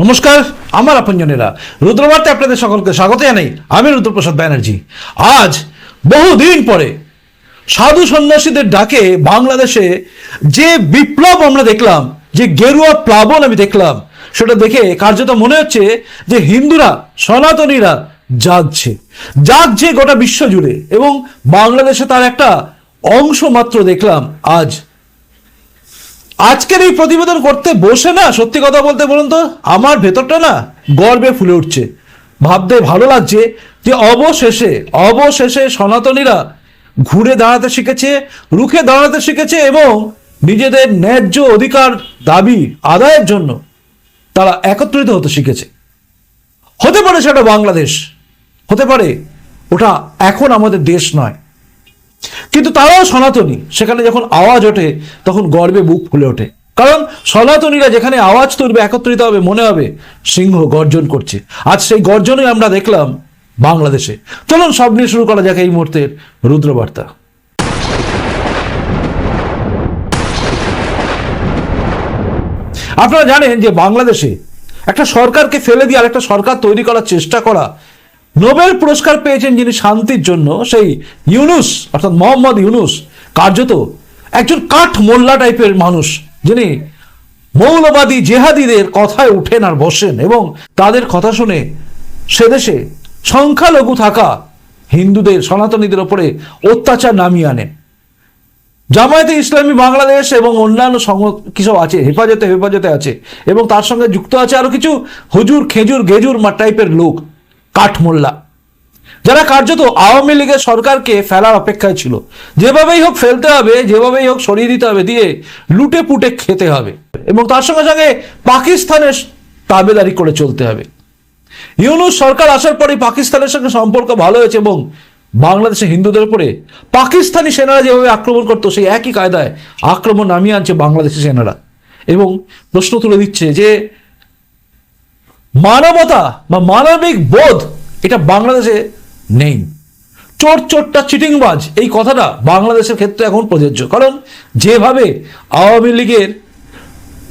নমস্কার, আমার আপনজনেরা। রুদ্রবার্তে আপনাদের সকলকে স্বাগত জানাই আমি রুদ্রপ্রসাদ ব্যানার্জি। আজ বহুদিন পরে সাধু সন্ন্যাসীদের ডাকে বাংলাদেশে যে বিপ্লব আমরা দেখলাম, যে গেরুয়া প্লাবন আমি দেখলাম, সেটা দেখে কার্যত মনে হচ্ছে যে হিন্দুরা, সনাতনীরা জাগছে। জাগছে গোটা বিশ্ব জুড়ে এবং বাংলাদেশে তার একটা অংশ মাত্র দেখলাম আজ। আজকের এই প্রতিবেদন করতে বসে না? সত্যি কথা বলতে বলুন তো, আমার ভেতরটা না গর্বে ফুলে উঠছে। ভাবতে ভালো লাগছে যে অবশেষে অবশেষে সনাতনীরা ঘুরে দাঁড়াতে শিখেছে, রুখে দাঁড়াতে শিখেছে এবং নিজেদের ন্যায্য অধিকার দাবি আদায়ের জন্য তারা একত্রিত হতে শিখেছে। হতে পারে সেটা বাংলাদেশ, হতে পারে ওটা এখন আমাদের দেশ নয়। কিন্তু তারাও সনাতনী। সেখানে যখন আওয়াজ ওঠে, তখন গর্বে বুক ফুলে ওঠে। কারণ সনাতনীরা যেখানে আওয়াজ তুলবে, একত্রিত হবে, মনে হবে, সিংহ গর্জন করছে। আজ সেই গর্জনই আমরা দেখলাম বাংলাদেশে। চলুন, সব নিয়ে শুরু করা যাক এই মুহূর্তের রুদ্রবার্তা। আপনারা জানেন যে বাংলাদেশে একটা সরকারকে ফেলে দিয়ে আরেকটা সরকার তৈরি করার চেষ্টা করা নোবেল পুরস্কার পেয়েছেন যিনি শান্তির জন্য, সেই ইউনুস, অর্থাৎ মোহাম্মদ ইউনুস, কার্যত একজন কাঠ মোল্লা টাইপের মানুষ, যিনি মৌলবাদী জেহাদিদের কথায় উঠেন আর বসেন এবং তাদের কথা শুনে সে দেশে সংখ্যালঘু থাকা হিন্দুদের, সনাতনীদের ওপরে অত্যাচার নামিয়ে আনেন। জামায়াতে ইসলামী বাংলাদেশ এবং অন্যান্য কিছু আছে, হেফাজতে হেফাজতে আছে এবং তার সঙ্গে যুক্ত আছে আরও কিছু হুজুর খেজুর গেজুর মা, টাইপের লোক। কাঠমোল্লা। যারা কার্যত আওয়ামী লীগের সরকারকে ফেলার অপেক্ষায় ছিল, যেভাবেই হোক ফেলতে হবে, যেভাবেই হোক সরিয়ে দিতে হবে, দিয়ে লুটে পুটে খেতে হবে এবং তার সঙ্গে সঙ্গে পাকিস্তানের তাবেদারি করে চলতে হবে। ইউনুস সরকার আসার পরে পাকিস্তানের সঙ্গে সম্পর্ক ভালো হয়েছে এবং বাংলাদেশে হিন্দুদের উপরে পাকিস্তানি সেনারা যেভাবে আক্রমণ করতো, সেই একই কায়দায় আক্রমণ নামিয়ে আনছে বাংলাদেশি সেনারা। এবং প্রশ্ন তুলে দিচ্ছে যে মানবতা বা মানবিক বোধ, এটা বাংলাদেশে নেই। চোর, চোরটা, চিটিংবাজ, এই কথাটা বাংলাদেশের ক্ষেত্রে এখন প্রযোজ্য। কারণ যেভাবে আওয়ামী লীগের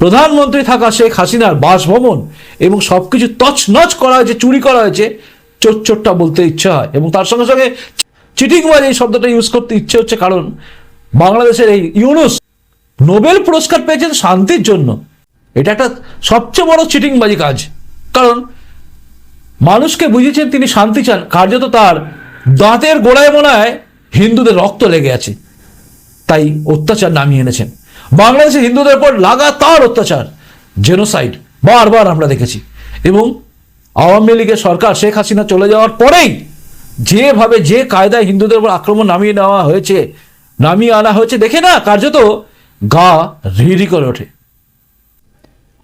প্রধানমন্ত্রী থাকা শেখ হাসিনার বাসভবন এবং সবকিছু তছনছ করা হয়েছে, চুরি করা হয়েছে, চোর, চোরটা বলতে ইচ্ছা হয় এবং তার সঙ্গে সঙ্গে চিটিংবাজ এই শব্দটা ইউজ করতে ইচ্ছে হচ্ছে কারণ বাংলাদেশের এই ইউনুস নোবেল পুরস্কার পেয়েছেন শান্তির জন্য। এটা একটা সবচেয়ে বড় চিটিংবাজি কাজ। কারণ মানুষকে বুঝিয়েছেন তিনি শান্তি চান, কার্যত তার দাঁতের গোড়ায় মনে হয় হিন্দুদের রক্ত লেগে আছে। তাই অত্যাচার নামিয়ে এনেছেন। বাংলাদেশে হিন্দুদের উপর লাগাতার অত্যাচার জেনোসাইড বারবার আমরা দেখেছি। এবং আওয়ামী লীগের সরকার শেখ হাসিনা চলে যাওয়ার পরেই যেভাবে যে কায়দায় হিন্দুদের উপর আক্রমণ নামিয়ে নেওয়া হয়েছে, নামিয়ে আনা হয়েছে, দেখে না কার্যত গা রিরি করে ওঠে।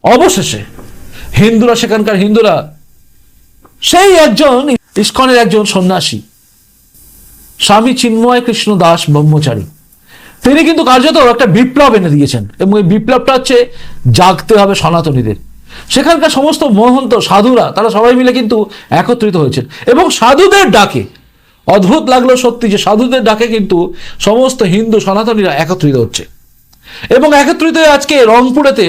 অবশেষে হিন্দুরা, সেখানকার হিন্দুরা, সেই একজন ইস্কনের একজন সন্ন্যাসী, স্বামী চিন্ময় কৃষ্ণ দাস ব্রহ্মচারী। তিনি কিন্তু কার্যত একটা বিপ্লব এনে দিয়েছেন এবং এই বিপ্লবটা হচ্ছে জাগতে হবে সনাতনীদের। সেখানকার সমস্ত মহন্ত সাধুরা, তারা সবাই মিলে কিন্তু একত্রিত হয়েছেন এবং সাধুদের ডাকে, অদ্ভুত লাগল সত্যি যে সাধুদের ডাকে কিন্তু সমস্ত হিন্দু সনাতনীরা একত্রিত হচ্ছে। এবং একত্রিত আজকে রংপুরেতে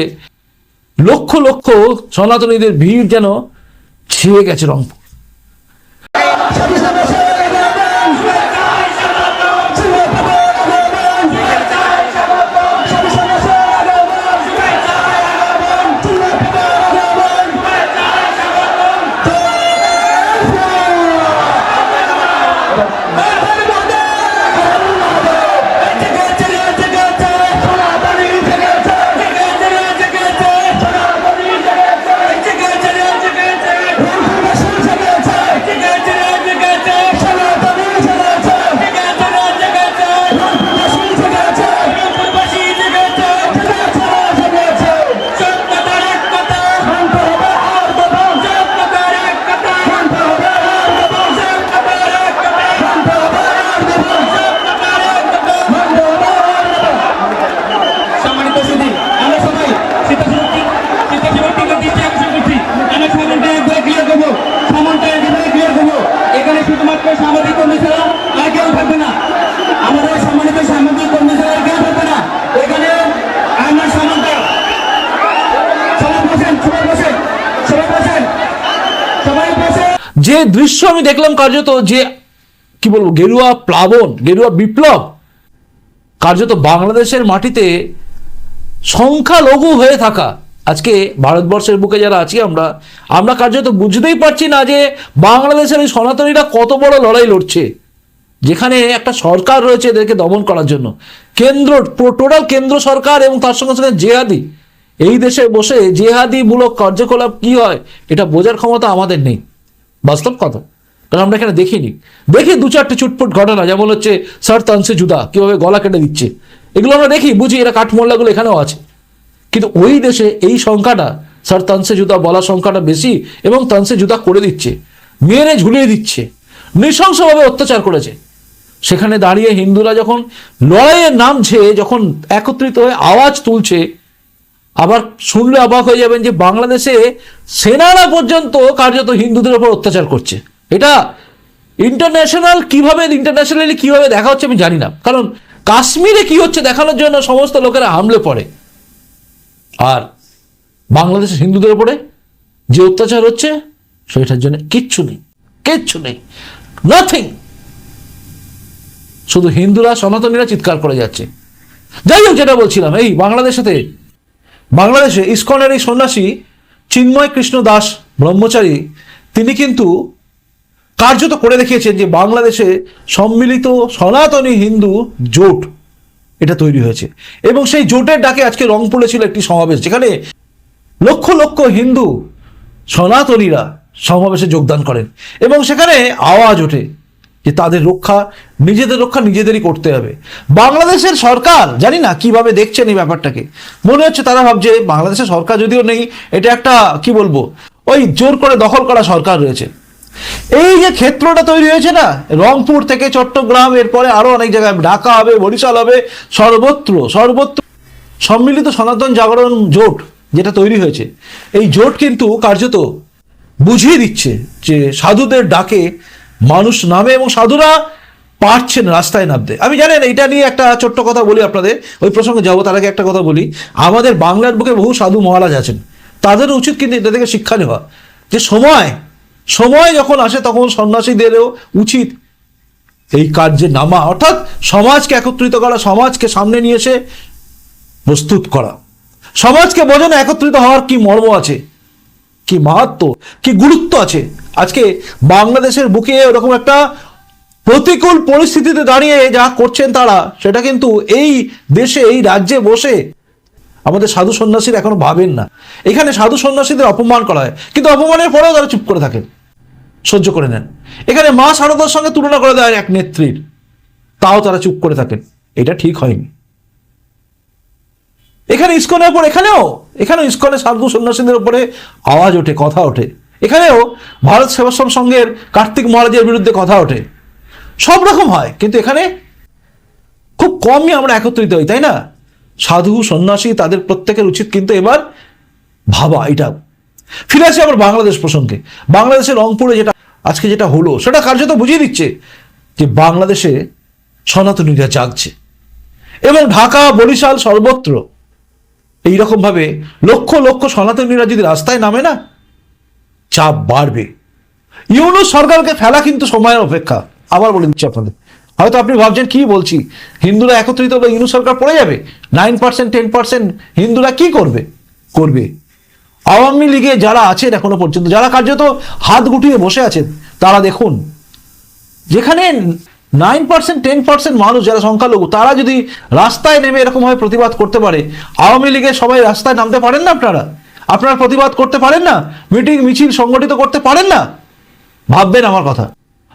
লক্ষ লক্ষ সনাতনীদের ভিড় যেন ছিঁড়ে গেছে রংপুর। যে দৃশ্য আমি দেখলাম কার্যত যে, কি বলব, গেরুয়া প্লাবন, গেরুয়া বিপ্লব, কার্যত বাংলাদেশের মাটিতে সংখ্যালঘু হয়ে থাকা, আজকে ভারতবর্ষের বুকে যারা আছি আমরা আমরা কার্যত বুঝতেই পারছি না যে বাংলাদেশের এই সনাতনীরা কত বড় লড়াই লড়ছে, যেখানে একটা সরকার রয়েছে এদেরকে দমন করার জন্য। কেন্দ্র টোটাল কেন্দ্র সরকার এবং তার সঙ্গে সঙ্গে জেহাদি, এই দেশে বসে জেহাদিমূলক কার্যকলাপ কি হয়, এটা বোঝার ক্ষমতা আমাদের নেই। বাস্তব কথা। কারণ আমরা এখানে দেখিনি। দেখি দু চারটে চুটপুট ঘটনা, যেমন হচ্ছে সার তানসে জুদা, কীভাবে গলা কেটে দিচ্ছে। এগুলো আমরা দেখি, বুঝি এরা কাঠমোল্লাগুলো এখানেও আছে। কিন্তু ওই দেশে এই সংখ্যাটা, স্যার তানসে জুদা বলা সংখ্যাটা বেশি এবং তানসে জুদা করে দিচ্ছে, মেরে ঝুলিয়ে দিচ্ছে, নৃশংসভাবে অত্যাচার করেছে। সেখানে দাঁড়িয়ে হিন্দুরা যখন লড়াইয়ে নামছে যখন একত্রিত হয়ে আওয়াজ তুলছে আবার শুনলে অবাক হয়ে যাবেন যে বাংলাদেশে সেনারা পর্যন্ত কার্যত হিন্দুদের উপর অত্যাচার করছে। এটা ইন্টারন্যাশনাল কীভাবে ইন্টারন্যাশনালি কীভাবে দেখা হচ্ছে আমি জানি না। কারণ কাশ্মীরে কি হচ্ছে দেখানোর জন্য সমস্ত লোকেরা হামলে পড়ে। আর বাংলাদেশের হিন্দুদের উপরে যে অত্যাচার হচ্ছে, সেটার জন্য কিচ্ছু নেই কিচ্ছু নেই নাথিং শুধু হিন্দুরা সনাতনীরা চিৎকার করে যাচ্ছে। যাই হোক, যেটা বলছিলাম, এই বাংলাদেশেতে বাংলাদেশে ইস্কনের এই সন্ন্যাসী চিন্ময় কৃষ্ণ দাস ব্রহ্মচারী, তিনি কিন্তু কার্যত করে দেখিয়েছেন যে বাংলাদেশে সম্মিলিত সনাতনী হিন্দু জোট এটা তৈরি হয়েছে। এবং সেই জোটের ডাকে আজকে রংপুরে ছিল একটি সমাবেশ, যেখানে লক্ষ লক্ষ হিন্দু সনাতনীরা সমাবেশে যোগদান করেন। এবং সেখানে আওয়াজ ওঠে। যে তাদের রক্ষা, নিজেদের রক্ষা নিজেদেরই করতে হবে। বাংলাদেশের সরকার, জানি না কীভাবে দেখছেন এই ব্যাপারটাকে। মনে হচ্ছে তারা ভাবছে, বাংলাদেশের সরকার যদিও নেই, এটা একটা, কি বলব, ওই জোর করে দখল করা সরকার রয়েছে। এই যে ক্ষেত্রটা তৈরি হয়েছে না, রংপুর থেকে চট্টগ্রাম, এরপরে আরও অনেক জায়গায়, ঢাকা হবে, বরিশাল হবে, সর্বত্র সর্বত্র সম্মিলিত সনাতন জাগরণ জোট যেটা তৈরি হয়েছে, এই জোট কিন্তু কার্যত বুঝিয়ে দিচ্ছে যে সাধুদের ডাকে মানুষ নামে এবং সাধুরা পারছেন রাস্তায় নামতে। আমি জানেন, এটা নিয়ে একটা ছোট্ট কথা বলি আপনাদের, ওই প্রসঙ্গে যাব, তার আগে একটা কথা বলি। আমাদের বাংলার বুকে বহু সাধু মহারাজ আছেন। তাদের উচিত কিন্তু এটা থেকে শিক্ষা নেওয়া। যে সময় সময় যখন আসে, তখন সন্ন্যাসীদেরও উচিত এই কার্যে নামা। অর্থাৎ সমাজকে একত্রিত করা, সমাজকে সামনে নিয়ে এসে প্রস্তুত করা। সমাজকে বোঝানো, একত্রিত হওয়ার কি মর্ম আছে? কি মাহাত্ম, কি গুরুত্ব আছে? আজকে বাংলাদেশের বুকে ওরকম একটা প্রতিকূল পরিস্থিতিতে দাঁড়িয়ে যা করছেন তারা, সেটা কিন্তু এই দেশে, এই রাজ্যে বসে আমাদের সাধু সন্ন্যাসীরা এখনও ভাবেন না। এখানে সাধু সন্ন্যাসীদের অপমান করা হয়, কিন্তু অপমানের পরেও তারা চুপ করে থাকেন, সহ্য করে নেন। এখানে মা সারদার সঙ্গে তুলনা করে দেয় এক নেত্রীর, তাও তারা চুপ করে থাকেন, এটা ঠিক হয়নি। এখানে ইস্কনের উপর, এখানেও? এখানেও ইস্কনে সাধু সন্ন্যাসীদের উপরে আওয়াজ ওঠে, কথা ওঠে। এখানেও ভারত সেবাশ্রম সংঘের কার্তিক মহারাজের বিরুদ্ধে কথা ওঠে। সব রকম হয়, কিন্তু এখানে খুব কমই আমরা একত্রিত হই, তাই না? সাধু সন্ন্যাসী তাদের প্রত্যেকের উচিত কিন্তু এবার ভাবা এটা ফিরে আসি আবার বাংলাদেশ প্রসঙ্গে। বাংলাদেশের রংপুরে যেটা, আজকে যেটা হলো, সেটা কার্যত বুঝিয়ে দিচ্ছে যে বাংলাদেশে সনাতনীরা জাগছে। এবং ঢাকা, বরিশাল সর্বত্র এইরকমভাবে লক্ষ লক্ষ সনাতনীরা যদি রাস্তায় নামে না, চাপ বাড়বে। ইউনুস সরকারকে ফেলা কিন্তু সময়ের অপেক্ষা। আবার বলে দিচ্ছি আপনাদের। হয়তো আপনি ভাবছেন, কি বলছি? হিন্দুরা একত্রিত হলে ইউনুস সরকার পড়ে যাবে? নাইন পার্সেন্ট, টেন পার্সেন্ট হিন্দুরা কি করবে? করবে। আওয়ামী লীগে যারা আছেন এখনও পর্যন্ত, যারা কার্যত হাত গুটিয়ে বসে আছেন, তারা দেখুন, যেখানে নাইন পার্সেন্ট, টেন পার্সেন্ট মানুষ যারা সংখ্যালঘু, তারা যদি রাস্তায় নেমে এরকমভাবে প্রতিবাদ করতে পারে, আওয়ামী লীগের সবাই রাস্তায় নামতে পারেন না আপনারা? আপনারা প্রতিবাদ করতে পারেন না? মিটিং, মিছিল সংগঠিত করতে পারেন না? ভাববেন আমার কথা।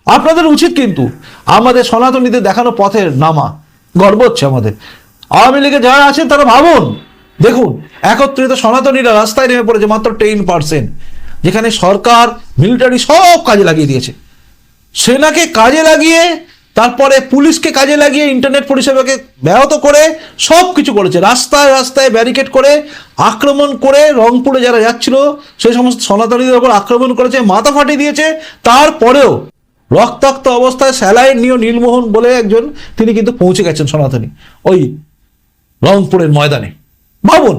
আপনাদের উচিত কিন্তু আমাদের সনাতনীদের দেখানো পথের নামা। গর্ব হচ্ছে আমাদের। আওয়ামী লীগে যারা আছেন, তারা ভাবুন। দেখুন, একত্রিত সনাতনীরা রাস্তায় নেমে পড়েছে মাত্র টেন পার্সেন্ট, যেখানে সরকার, মিলিটারি সব কাজে লাগিয়ে দিয়েছে। সেনাকে কাজে লাগিয়ে তারপরে পুলিশকে কাজে লাগিয়ে ইন্টারনেট পরিষেবাকে ব্যাহত করে সব কিছু করেছে। রাস্তায় রাস্তায় ব্যারিকেড করে আক্রমণ করে রংপুরে যারা যাচ্ছিল, সেই সমস্ত সনাতনীদের উপর আক্রমণ করেছে, মাথা ফাটিয়ে দিয়েছে। তারপরেও রক্তাক্ত অবস্থায় স্যালাইন নিয়ে নীলমোহন বলে একজন, তিনি কিন্তু পৌঁছে গেছেন সনাতনী ওই রংপুরের ময়দানে। ভাবুন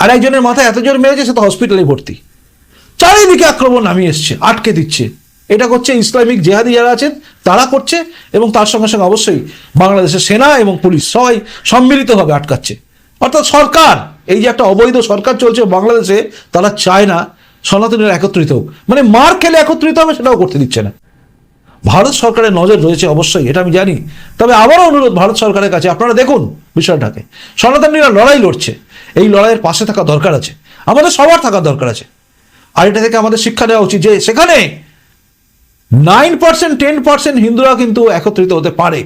আর একজনের মাথায় এত জোর মেরেছে, সে তো হসপিটালে ভর্তি। চারিদিকে আক্রমণ নামিয়ে এসছে, আটকে দিচ্ছে। এটা করছে ইসলামিক জেহাদি যারা আছেন, তারা করছে এবং তার সঙ্গে সঙ্গে অবশ্যই বাংলাদেশের সেনা এবং পুলিশ সবাই সম্মিলিতভাবে আটকাচ্ছে। অর্থাৎ সরকার, এই যে একটা অবৈধ সরকার চলছে বাংলাদেশে, তারা চায় না সনাতনীরা একত্রিত হোক। মানে মার খেলে একত্রিত হবে সেটাও করতে দিচ্ছে না। ভারত সরকারের নজর রয়েছে অবশ্যই, এটা আমি জানি। তবে আবারও অনুরোধ ভারত সরকারের কাছে, আপনারা দেখুন বিষয়টাকে। সনাতনীরা লড়াই লড়ছে। এই লড়াইয়ের পাশে থাকা দরকার আছে। আমাদের সবার থাকার দরকার আছে। আর এটা থেকে আমাদের শিক্ষা দেওয়া উচিত যে সেখানে নাইন পার্সেন্ট, টেন পার্সেন্ট হিন্দুরা কিন্তু একত্রিত হতে পারে,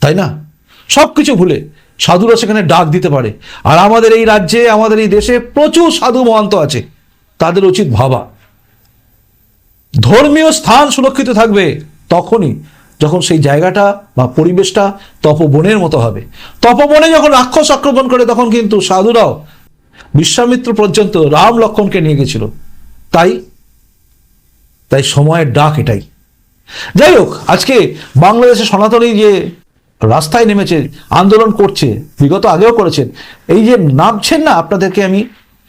তাই না? সব কিছু ভুলে সাধুরা সেখানে ডাক দিতে পারে। আর আমাদের এই রাজ্যে, আমাদের এই দেশে প্রচুর সাধু মহান্ত আছে, তাদের উচিত ভাবা। ধর্মীয় স্থান সুরক্ষিত থাকবে তখনই, যখন সেই জায়গাটা বা পরিবেশটা তপবনের মতো হবে। তপবনে যখন রাক্ষস আক্রমণ করে, তখন কিন্তু সাধুরাও, বিশ্বামিত্র পর্যন্ত রাম লক্ষণকে নিয়ে গেছিল। তাই তাই সময়ের ডাক এটাই। যাই হোক, আজকে বাংলাদেশে সনাতনী যে রাস্তায় নেমেছে, আন্দোলন করছে, বিগত আগেও করেছেন, এই যে নামছেন না, আপনাদেরকে আমি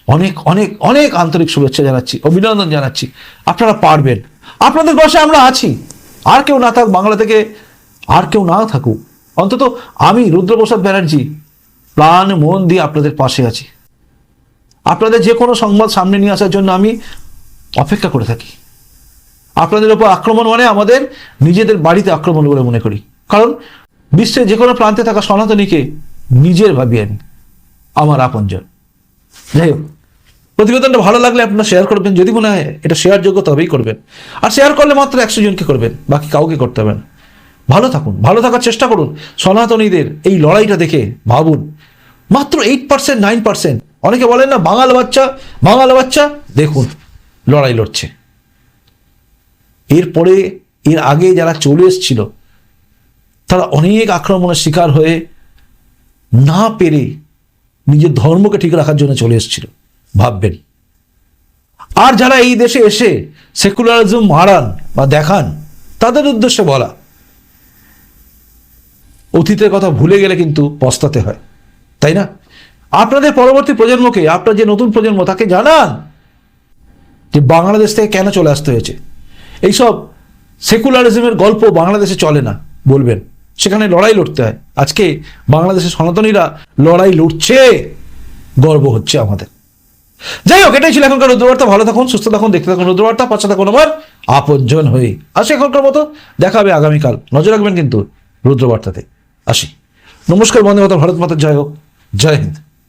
অনেক অনেক অনেক আন্তরিক শুভেচ্ছা জানাচ্ছি, অভিনন্দন জানাচ্ছি। আপনারা পারবেন। আপনাদের বসে আমরা আছি। আর কেউ না থাক, বাংলা থেকে আর কেউ না থাকুক। অন্তত আমি রুদ্রপ্রসাদ ব্যানার্জি, প্রাণ, মন দিয়ে আপনাদের পাশে আছি। আপনাদের যে কোনো সংবাদ সামনে নিয়ে আসার জন্য আমি অপেক্ষা করে থাকি। আপনাদের ওপর আক্রমণ মানে আমাদের নিজেদের বাড়িতে আক্রমণ বলে মনে করি। কারণ বিশ্বের যে কোনো প্রান্তে থাকা সনাতনীকে নিজের ভাবি আমি আমার আপনজন। যাই হোক, প্রতিবেদনটা ভালো লাগলে আপনারা শেয়ার করবেন। যদি মনে হয় এটা শেয়ার যোগ্য, তবেই করবেন। আর শেয়ার করলে মাত্র একশো জনকে করবেন, বাকি কাউকে করতে হবে না। ভালো থাকুন, ভালো থাকার চেষ্টা করুন। সনাতনীদের এই লড়াইটা দেখে ভাবুন। মাত্র এইট পার্সেন্ট নাইন পার্সেন্ট অনেকে বলেন না, বাঙাল বাচ্চা বাঙাল বাচ্চা, দেখুন, লড়াই লড়ছে। এরপরে, এর আগে যারা চলে এসেছিল, তারা অনেক আক্রমণের শিকার হয়ে না পেরে নিজের ধর্মকে ঠিক রাখার জন্য চলে এসেছিল। ভাববেন। আর যারা এই দেশে এসে সেকুলারিজম মারান বা দেখান, তাদের উদ্দেশ্যে বলা, অতীতের কথা ভুলে গেলে কিন্তু পস্তাতে হয়, তাই না? আপনাদের পরবর্তী প্রজন্মকে, আপনার যে নতুন প্রজন্ম, তাকে জানান যে বাংলাদেশ থেকে কেন চলে আসতে হয়েছে। এইসব সেকুলারিজমের গল্প বাংলাদেশে চলে না, বলবেন। সেখানে লড়াই লড়তে হয়। আজকে বাংলাদেশের সনাতনীরা লড়াই লড়ছে, গর্ব হচ্ছে আমাদের। যাই হোক, এটাই ছিল এখনকার রুদ্রবার্তা। ভালো থাকুন, সুস্থ থাকুন, দেখতে থাকুন রুদ্রবার্তা। পাশে থাকুন আমার আপনজন হয়ে। আসি এখনকার মতো, দেখা হবে আগামীকাল। নজর রাখবেন কিন্তু রুদ্রবার্তাতে। আসি। নমস্কার বন্ধু মাতা ভারত মাতার। জয় হোক। জয় হিন্দ।